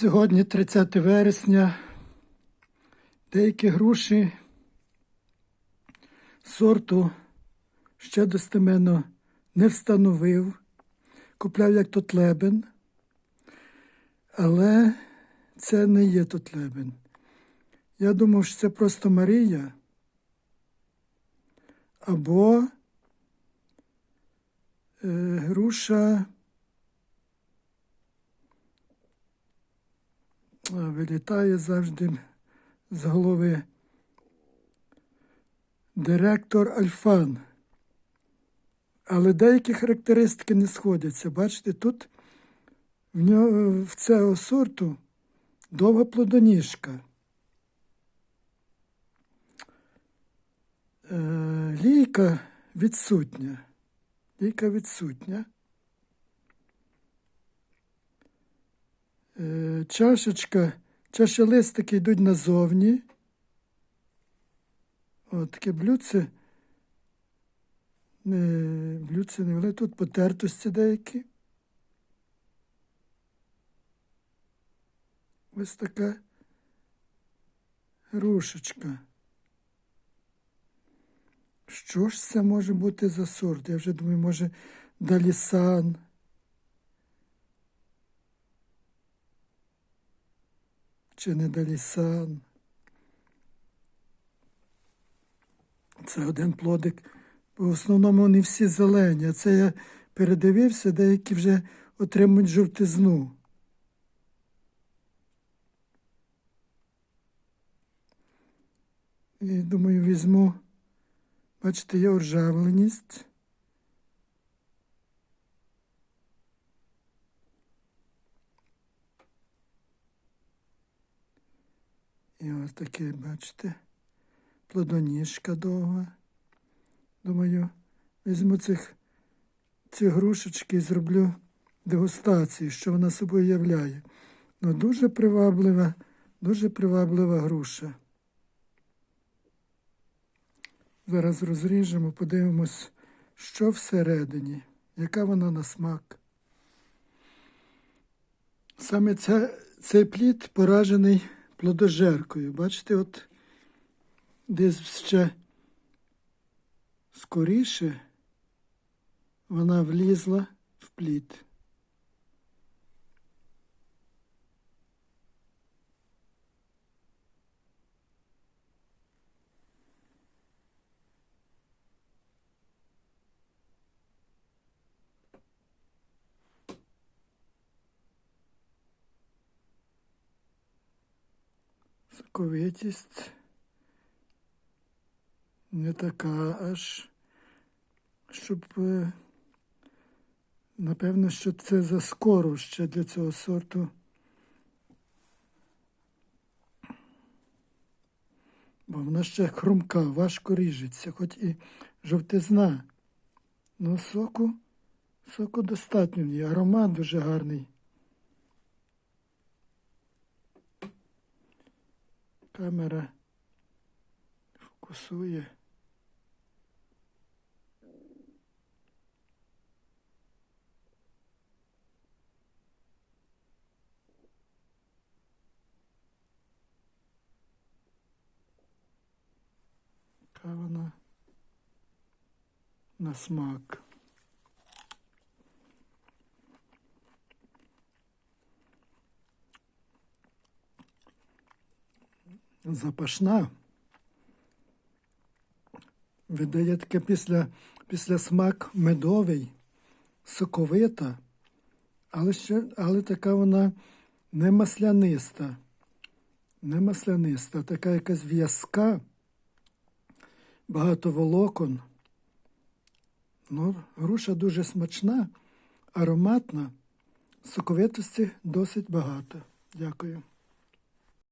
Сьогодні 30 вересня. Деякі груші сорту ще достеменно не встановив. Купляв як тотлебен, але це не є тотлебен. Я думав, що це просто Марія або е, груша. А, Вилітає завжди з голови директор Альфан. Але деякі характеристики не сходяться. Бачите, тут в, нього, в цього сорту довга плодоніжка. Е, лійка відсутня. Лійка відсутня. Е, чашечка, чашелистики йдуть назовні. О, таке блюдце. Не, блюдце не велике. Тут потертості деякі. Ось така грушечка. Що ж це може бути за сорт? Я вже думаю, може, Далісан. Чи не Далісан. Це один плодик. В основному вони всі зелені. А це я передивився, деякі вже отримують жовтизну. І думаю, візьму, бачите, є оржавленість. І ось таке, бачите, плодоніжка довга. Думаю, візьму цих, ці грушечки і зроблю дегустацію, що вона собою являє. Ну, дуже приваблива, дуже приваблива груша. Зараз розріжемо, подивимось, що всередині, яка вона на смак. Саме ця, цей плід поражений плодожеркою. Бачите, от десь ще скоріше вона влізла в плід. Соковитість не така аж, щоб, е, напевно, що це заскоро ще для цього сорту. Бо вона ще хрумка, важко ріжеться, хоч і жовтизна. Ну, соку, соку достатньо, і аромат дуже гарний. Камера фокусує. Яка вона на смак. Запашна. Видає таке після, після смак медовий, соковита, але ще, але така вона не масляниста, не масляниста, така якась в'язка, багато волокон. Ну, груша дуже смачна, ароматна, соковитості досить багато. Дякую.